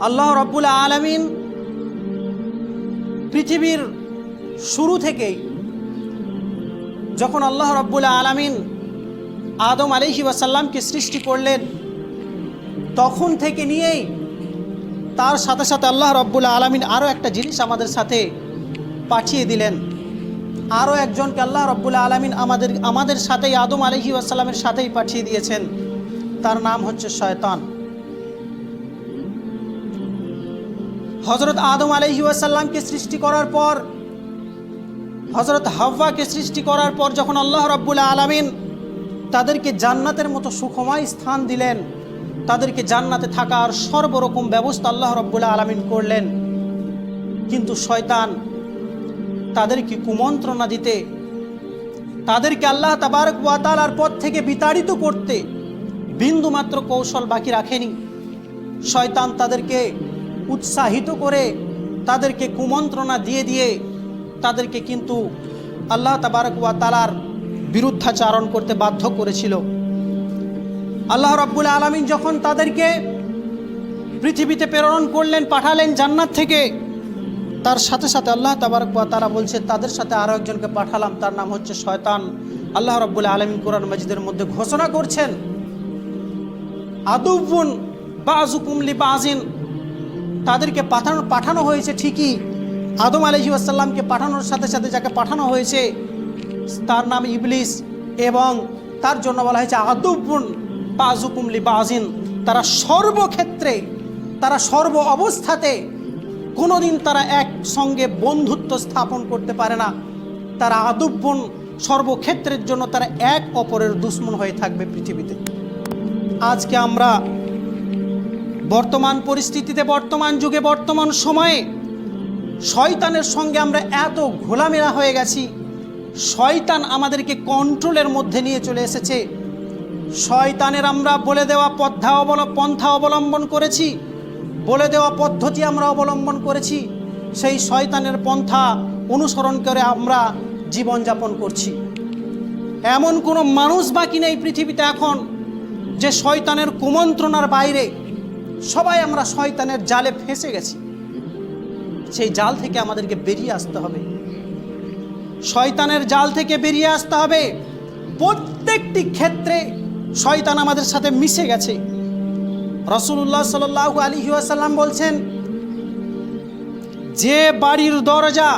আল্লাহ রব্বুল আলমিন পৃথিবীর শুরু থেকেই যখন আল্লাহ রব্বুল আলমিন আদম আলহি ওয়াসাল্লামকে সৃষ্টি করলেন, তখন থেকে নিয়েই তার সাথে সাথে আল্লাহ রব্বুল আলমিন আরও একটা জিনিস আমাদের সাথে পাঠিয়ে দিলেন। আরও একজনকে আল্লাহ রব্বুল আলমিন আমাদের আমাদের সাথেই, আদম আলহি আসাল্লামের সাথেই পাঠিয়ে দিয়েছেন। তার নাম হচ্ছে শয়তান। হজরত আদম আলহি আসাল্লামকে সৃষ্টি করার পর হজরত হাব্বাকে সৃষ্টি করার পর যখন আল্লাহ রব্বুল আলমিন তাদেরকে জান্নাতের মতো সুখময় স্থান দিলেন, তাদেরকে জান্নাতে থাকার সর্বরকম ব্যবস্থা আল্লাহ রব্বুল আলমিন করলেন। কিন্তু শয়তান তাদেরকে কুমন্ত্রণা দিতে, তাদেরকে আল্লাহ তাবারক ওয়াতালার পথ থেকে বিতাড়িত করতে বিন্দুমাত্র কৌশল বাকি রাখেনি। শয়তান তাদেরকে উৎসাহিত করে তাদেরকে কুমন্ত্রণা দিয়ে দিয়ে তাদেরকে কিন্তু আল্লাহ তাবারক ওয়াতালার বিরুদ্ধাচারণ করতে বাধ্য করেছিল। আল্লাহ রব্বুল আলমিন যখন তাদেরকে পৃথিবীতে প্রেরণ করলেন, পাঠালেন জান্নাত থেকে, তার সাথে সাথে আল্লাহ তাবারক ওয়া তারা বলছে, তাদের সাথে আরও একজনকে পাঠালাম, তার নাম হচ্ছে শয়তান। আল্লাহ রব্বুল আলমিন কোরআন মাজিদের মধ্যে ঘোষণা করছেন আদুবুন বাজুকুমলি বাজিন তাদেরকে পাঠানো পাঠানো হয়েছে ঠিকই। আদম আলহি আসাল্লামকে পাঠানোর সাথে সাথে যাকে পাঠানো হয়েছে, তার নাম ইবলিস এবং তার জন্য বলা হয়েছে আদুবুন বাজুকুমলি বাজিন তারা সর্বক্ষেত্রে, তারা সর্ব অবস্থাতে কোনোদিন তারা এক সঙ্গে বন্ধুত্ব স্থাপন করতে পারে না। তারা আদুব্বন সর্বক্ষেত্রের জন্য তারা এক অপরের দুশ্মন হয়ে থাকবে পৃথিবীতে। আজকে আমরা বর্তমান পরিস্থিতিতে, বর্তমান যুগে, বর্তমান সময়ে শয়তানের সঙ্গে আমরা এত ঘোলামেলা হয়ে গেছি। শয়তান আমাদেরকে কন্ট্রোলের মধ্যে নিয়ে চলে এসেছে। শয়তানের আমরা বলে দেওয়া পদ্ধা অবল পন্থা অবলম্বন করেছি। বলে দেওয়া পদ্ধতি আমরা অবলম্বন করেছি। সেই শয়তানের পন্থা অনুসরণ করে আমরা জীবনযাপন করছি। এমন কোনো মানুষ বাকি নেই পৃথিবীতে এখন যে শয়তানের কুমন্ত্রণার বাইরে সবাই আমরা শয়তানের জালে ফেঁসে গেছি। সেই জাল থেকে আমাদেরকে বেরিয়ে আসতে হবে। শয়তানের জাল থেকে বেরিয়ে আসতে হবে। প্রত্যেকটি ক্ষেত্রে শয়তান আমাদের সাথে মিশে গেছে। রসুল্লাহ সাল আলী আসাল্লাম বলছেন, যে বাড়ির দরজা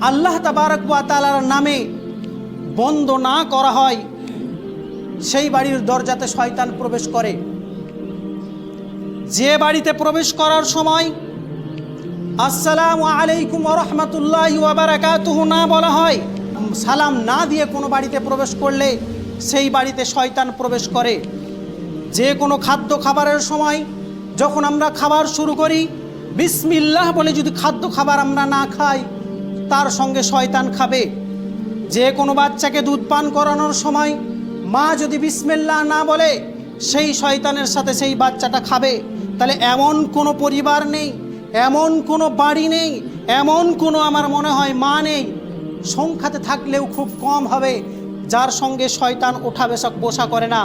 আল্লাহ তাবারক তালার নামে বন্ধ না করা হয়, সেই বাড়ির দরজাতে শয়তান প্রবেশ করে। যে বাড়িতে প্রবেশ করার সময়, আসসালামু আলাইকুম রহমতুল্লাহ না বলা হয়, সালাম না দিয়ে কোনো বাড়িতে প্রবেশ করলে সেই বাড়িতে শয়তান প্রবেশ করে। যে কোনো খাদ্য খাবারের সময় যখন আমরা খাবার শুরু করি, বিসমিল্লাহ বলে যদি খাদ্য খাবার আমরা না খাই, তার সঙ্গে শয়তান খাবে। যে কোনো বাচ্চাকে দুধ পান করানোর সময় মা যদি বিসমিল্লাহ না বলে, সেই শয়তানের সাথে সেই বাচ্চাটা খাবে। তাহলে এমন কোনো পরিবার নেই, এমন কোনো বাড়ি নেই, এমন কোনো আমার মনে হয় মা নেই। সংখ্যাতে থাকলেও খুব কম হবে, যার সঙ্গে শয়তান ওঠা বেশক বসা করে না।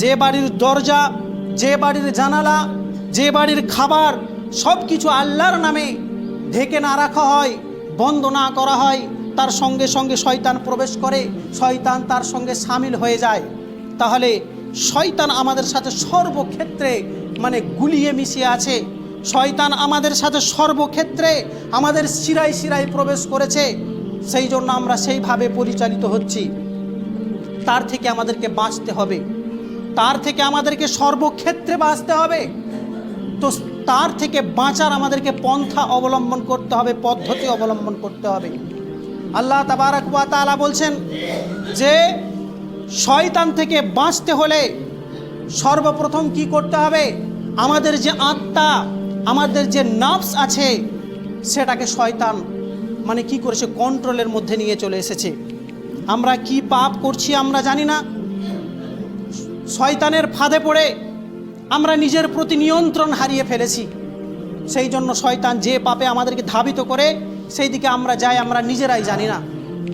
যে বাড়ির দরজা, যে বাড়ির জানালা, যে বাড়ির খাবার সব কিছু আল্লাহর নামে ঢেকে না রাখা হয়, বন্ধ না করা হয়, তার সঙ্গে সঙ্গে শয়তান প্রবেশ করে, শয়তান তার সঙ্গে সামিল হয়ে যায়। তাহলে শয়তান আমাদের সাথে সর্বক্ষেত্রে মানে গুলিয়ে মিশিয়ে আছে। শয়তান আমাদের সাথে সর্বক্ষেত্রে আমাদের শিরায় শিরায় প্রবেশ করেছে। সেই জন্য আমরা সেইভাবে পরিচালিত হচ্ছি। তার থেকে আমাদেরকে বাঁচতে হবে। তার থেকে আমাদেরকে সর্বক্ষেত্রে বাঁচতে হবে। তো তার থেকে বাঁচার আমাদেরকে পন্থা অবলম্বন করতে হবে, পদ্ধতি অবলম্বন করতে হবে। আল্লাহ তাবারক ওয়া তাআলা বলছেন যে, শয়তান থেকে বাঁচতে হলে সর্বপ্রথম কি করতে হবে? আমাদের যে আত্মা, আমাদের যে নার্ভস আছে, সেটাকে শয়তান মানে কি করেছে কন্ট্রোলের মধ্যে নিয়ে চলে এসেছে। আমরা কি পাপ করছি আমরা জানি না। শয়তানের ফাঁদে পড়ে আমরা নিজের প্রতি নিয়ন্ত্রণ হারিয়ে ফেলেছি। সেই জন্য শয়তান যে পাপে আমাদেরকে ধাবিত করে, সেই দিকে আমরা যাই, আমরা নিজেরাই জানি না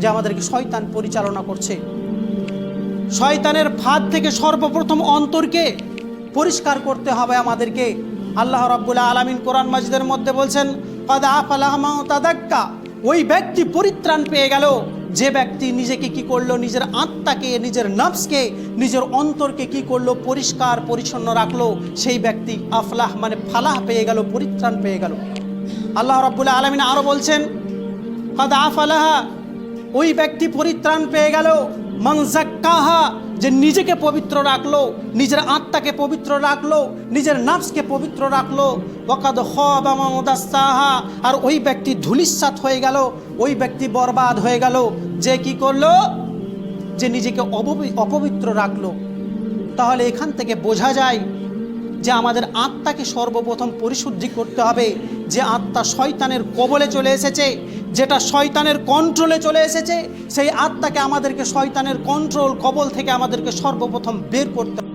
যে আমাদেরকে শয়তান পরিচালনা করছে। শয়তানের ফাঁদ থেকে সর্বপ্রথম অন্তরকে পরিষ্কার করতে হবে আমাদেরকে। আল্লাহ রাব্বুল আলামিন কোরআন মাজিদের মধ্যে বলছেন তাদাক্কা। ওই ব্যক্তি পরিত্রাণ পেয়ে গেল। যে ব্যক্তি নিজেকে কি করল? নিজের আত্মাকে, নিজের নফসকে, নিজের অন্তরকে কি করল? পরিষ্কার, পরিচ্ছন্ন রাখল। সেই ব্যক্তি আফলাহ মানে ফালাহ পেয়ে গেল, পরিত্রাণ পেয়ে গেল। আল্লাহ রাব্বুল আলামিন আরও বলছেন, কাদা আফালাহা। ওই ব্যক্তি পরিত্রাণ পেয়ে গেল। মাংজাক্কাহা যে নিজেকে পবিত্র রাখল, নিজের আত্মাকে পবিত্র রাখল, নিজের নাফসকে পবিত্র রাখল। ওকাদ খাহা আর ওই ব্যক্তি ধুলিস্বাত হয়ে গেল, ওই ব্যক্তি বরবাদ হয়ে গেল। যে কি করল? যে নিজেকে অপবিত্র রাখল। তাহলে এখান থেকে বোঝা যায় যে আমাদের আত্মাকে সর্বপ্রথম পরিশুদ্ধি করতে হবে, যে আত্মা শয়তানের কবলে চলে এসেছে। যেটা শয়তানের কন্ট্রোলে চলে এসেছে, সেই আত্মাকে আমাদেরকে শয়তানের কন্ট্রোল কবল থেকে আমাদেরকে সর্বপ্রথম বের করতে হবে।